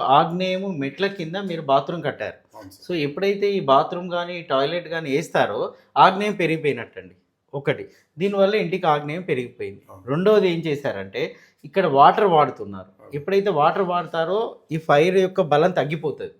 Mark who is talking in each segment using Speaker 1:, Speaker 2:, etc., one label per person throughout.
Speaker 1: ఆగ్నేయము మెట్ల కింద మీరు బాత్రూమ్ కట్టారు. సో ఎప్పుడైతే ఈ బాత్రూమ్ కానీ టాయిలెట్ కానీ వేస్తారో ఆగ్నేయం పెరిగిపోయినట్టండి. ఒకటి. దీనివల్ల ఇంటికి ఆగ్నేయం పెరిగిపోయింది. రెండవది ఏం చేశారంటే ఇక్కడ వాటర్ వాడుతున్నారు. ఎప్పుడైతే వాటర్ వాడతారో ఈ ఫైర్ యొక్క బలం తగ్గిపోతుంది.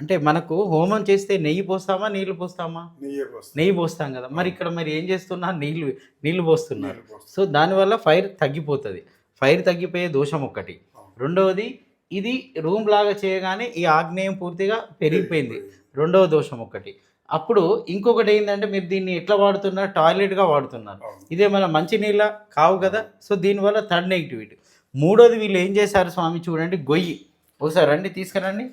Speaker 1: అంటే మనకు హోమం చేస్తే నెయ్యి పోస్తామా నీళ్ళు పోస్తామా?
Speaker 2: నెయ్యి పోస్తాం.
Speaker 1: నెయ్యి పోస్తాం కదా. మరి ఇక్కడ మరి ఏం చేస్తున్నారు? నీళ్ళు
Speaker 2: నీళ్ళు పోస్తున్నారు.
Speaker 1: సో దానివల్ల ఫైర్ తగ్గిపోతుంది. ఫైర్ తగ్గిపోయే దోషం ఒకటి. రెండవది ఇది రూమ్ లాగా చేయగానే ఈ ఆగ్నేయం పూర్తిగా పెరిగిపోయింది. రెండవ దోషం ఒకటి. అప్పుడు ఇంకొకటి ఏంటంటే మీరు దీన్ని ఎట్లా వాడుతున్నారు? టాయిలెట్గా వాడుతున్నారు. ఇదే మన మంచినీళ్ళ కావు కదా? సో దీనివల్ల థర్డ్ నెగిటివిటీ మూడోది వీళ్ళు ఏం చేశారు స్వామి చూడండి గొయ్యి. ఒకసారి రండి తీసుకురండి.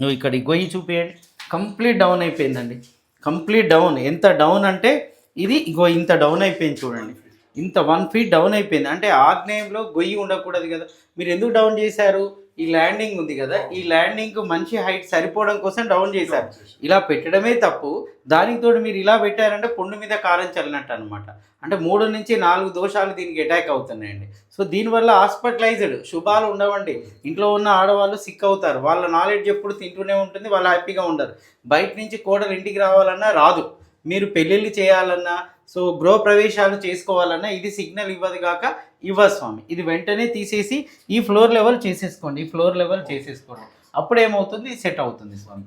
Speaker 1: నువ్వు ఇక్కడ ఈ గొయ్యి చూపేయండి. కంప్లీట్ డౌన్ అయిపోయిందండి. Complete down. ఎంత డౌన్ అంటే ఇది ఇగో ఇంత డౌన్ అయిపోయింది చూడండి. ఇంత వన్ ఫీట్ డౌన్ అయిపోయింది. అంటే ఆగ్నేయంలో గొయ్యి ఉండకూడదు కదా. మీరు ఎందుకు డౌన్ చేశారు? ఈ ల్యాండింగ్ ఉంది కదా. ఈ ల్యాండింగ్ మంచి హైట్ సరిపోవడం కోసం డౌన్ చేశారు. ఇలా పెట్టడమే తప్పు. దానికి తోడు మీరు ఇలా పెట్టారంటే పొండు మీద కారం చల్లినట్టు అనమాట అంటే మూడు నుంచి నాలుగు దోషాలు దీనికి అటాక్ అవుతున్నాయండి. సో దీనివల్ల హాస్పిటలైజ్డ్ శుభాలు ఉండవండి. ఇంట్లో ఉన్న ఆడవాళ్ళు సిక్ అవుతారు. వాళ్ళ నాలెడ్జ్ ఎప్పుడు తింటూనే ఉంటుంది. వాళ్ళు హ్యాపీగా ఉండరు. బయట నుంచి కోడలు ఇంటికి రావాలన్నా రాదు. మీరు పెళ్ళిళ్ళు చేయాలన్నా సో గృహ ప్రవేశాలు చేసుకోవాలన్నా ఇది సిగ్నల్ ఇవ్వదు కాక ఇవ్వదు స్వామి. ఇది వెంటనే తీసేసి ఈ ఫ్లోర్ లెవెల్ చేసేసుకోండి ఈ ఫ్లోర్ లెవెల్ చేసేసుకోండి. అప్పుడు ఏమవుతుంది సెట్ అవుతుంది స్వామి.